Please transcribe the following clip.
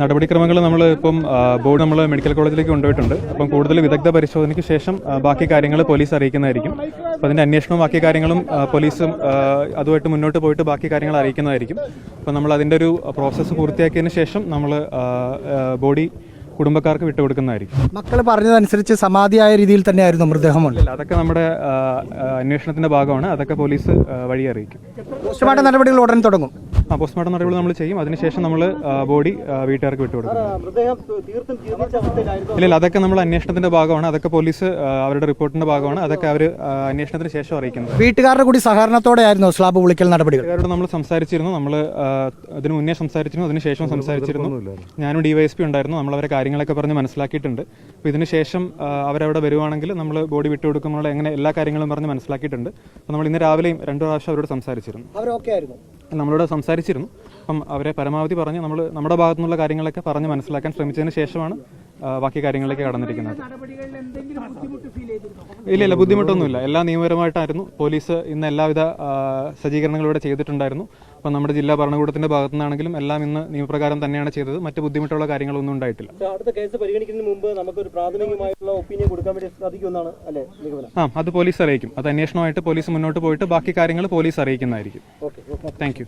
നടപടിക്രമങ്ങൾ നമ്മൾ ഇപ്പം ബോർഡ് നമ്മൾ മെഡിക്കൽ കോളേജിലേക്ക് കൊണ്ടുപോയിട്ടുണ്ട്. അപ്പം കൂടുതൽ വിദഗ്ധ പരിശോധനയ്ക്ക് ശേഷം ബാക്കി കാര്യങ്ങൾ പോലീസ് അറിയിക്കുന്നതായിരിക്കും. അപ്പം അതിന്റെ അന്വേഷണവും ബാക്കി കാര്യങ്ങളും പോലീസും അതുമായിട്ട് മുന്നോട്ട് പോയിട്ട് ബാക്കി കാര്യങ്ങൾ അറിയിക്കുന്നതായിരിക്കും. അപ്പം നമ്മൾ അതിന്റെ ഒരു പ്രോസസ്സ് പൂർത്തിയാക്കിയതിന് ശേഷം നമ്മൾ ബോഡി കുടുംബക്കാർക്ക് വിട്ടുകൊടുക്കുന്നതായിരിക്കും. മക്കൾ പറഞ്ഞതനുസരിച്ച് സമാധിയായ രീതിയിൽ തന്നെയായിരുന്നു മൃതദേഹമുണ്ട് അതൊക്കെ നമ്മുടെ അന്വേഷണത്തിന്റെ ഭാഗമാണ്. അതൊക്കെ പോലീസ് വഴി അറിയിക്കും. പോസ്റ്റ്മോർട്ടം നടപടികൾ ഉടൻ തുടങ്ങും. ആ പോസ്റ്റ്മോർട്ടം നടപടികൾ നമ്മൾ ചെയ്യും. അതിനുശേഷം നമ്മൾ ബോഡി വീട്ടുകാർക്ക് വിട്ടുകൊടുക്കും ഇല്ല ഇല്ല, അതൊക്കെ നമ്മൾ അന്വേഷണത്തിന്റെ ഭാഗമാണ്. അതൊക്കെ പോലീസ് അവരുടെ റിപ്പോർട്ടിന്റെ ഭാഗമാണ്. അതൊക്കെ അവർ അന്വേഷണത്തിന് ശേഷം അറിയിക്കുന്നത്. വീട്ടുകാരുടെ കൂടി സഹകരണത്തോടെ ആയിരുന്നു സ്ലാബ് വിളിക്കൽ നടപടികൾ. അവരോട് നമ്മൾ സംസാരിച്ചിരുന്നു. നമ്മൾ അതിന് മുന്നേ സംസാരിച്ചിരുന്നു. അതിനുശേഷം സംസാരിച്ചിരുന്നു. ഞാനും ഡിവൈഎസ്പി ഉണ്ടായിരുന്നു. നമ്മൾ അവരെ കാര്യങ്ങളൊക്കെ പറഞ്ഞ് മനസ്സിലാക്കിയിട്ടുണ്ട്. അപ്പോൾ ഇതിനുശേഷം അവരവിടെ വരുവാണെങ്കിൽ നമ്മൾ ബോഡി വിട്ടുകൊടുക്കുമ്പോൾ എങ്ങനെ എല്ലാ കാര്യങ്ങളും പറഞ്ഞ് മനസ്സിലാക്കിയിട്ടുണ്ട്. അപ്പോൾ നമ്മൾ ഇന്ന് രാവിലെയും രണ്ടു പ്രാവശ്യം അവരോട് സംസാരിച്ചിരുന്നു. അവരൊക്കെ ആയിരുന്നു. നമ്മളോട് സംസാരിച്ചിരുന്നു. അപ്പം അവരെ പരമാവധി പറഞ്ഞ് നമ്മൾ നമ്മുടെ ഭാഗത്തു നിന്നുള്ള കാര്യങ്ങളൊക്കെ പറഞ്ഞ് മനസ്സിലാക്കാൻ ശ്രമിച്ചതിന് ശേഷമാണ് ബാക്കി കാര്യങ്ങളിലേക്ക് കടന്നിരിക്കുന്നത്. ഇല്ല ഇല്ല ബുദ്ധിമുട്ടൊന്നുമില്ല. എല്ലാ നിയമപരമായിട്ടായിരുന്നു. പോലീസ് ഇന്ന് എല്ലാവിധ ആ, സജ്ജീകരണങ്ങളും ഇവിടെ ചെയ്തിട്ടുണ്ടായിരുന്നു. അപ്പം നമ്മുടെ ജില്ലാ ഭരണകൂടത്തിന്റെ ഭാഗത്തു നിന്നാണെങ്കിലും എല്ലാം ഇന്ന് നിയമപ്രകാരം തന്നെയാണ് ചെയ്തത്. മറ്റ് ബുദ്ധിമുട്ടുള്ള കാര്യങ്ങളൊന്നും ഉണ്ടായിട്ടില്ല. അടുത്ത കേസ് പരിഗണിക്കുന്നതിന് മുമ്പ് നമുക്കൊരു പ്രാഥമികമായിട്ടുള്ള ഒപ്പീനിയൻ കൊടുക്കാൻ വേണ്ടി സാധിക്കുമെന്നാണ് അല്ലേ ആ അത് പോലീസ് അറിയിക്കും. അത് അന്വേഷണമായിട്ട് പോലീസ് മുന്നോട്ട് പോയിട്ട് ബാക്കി കാര്യങ്ങൾ പോലീസ് അറിയിക്കുന്നതായിരിക്കും. Thank you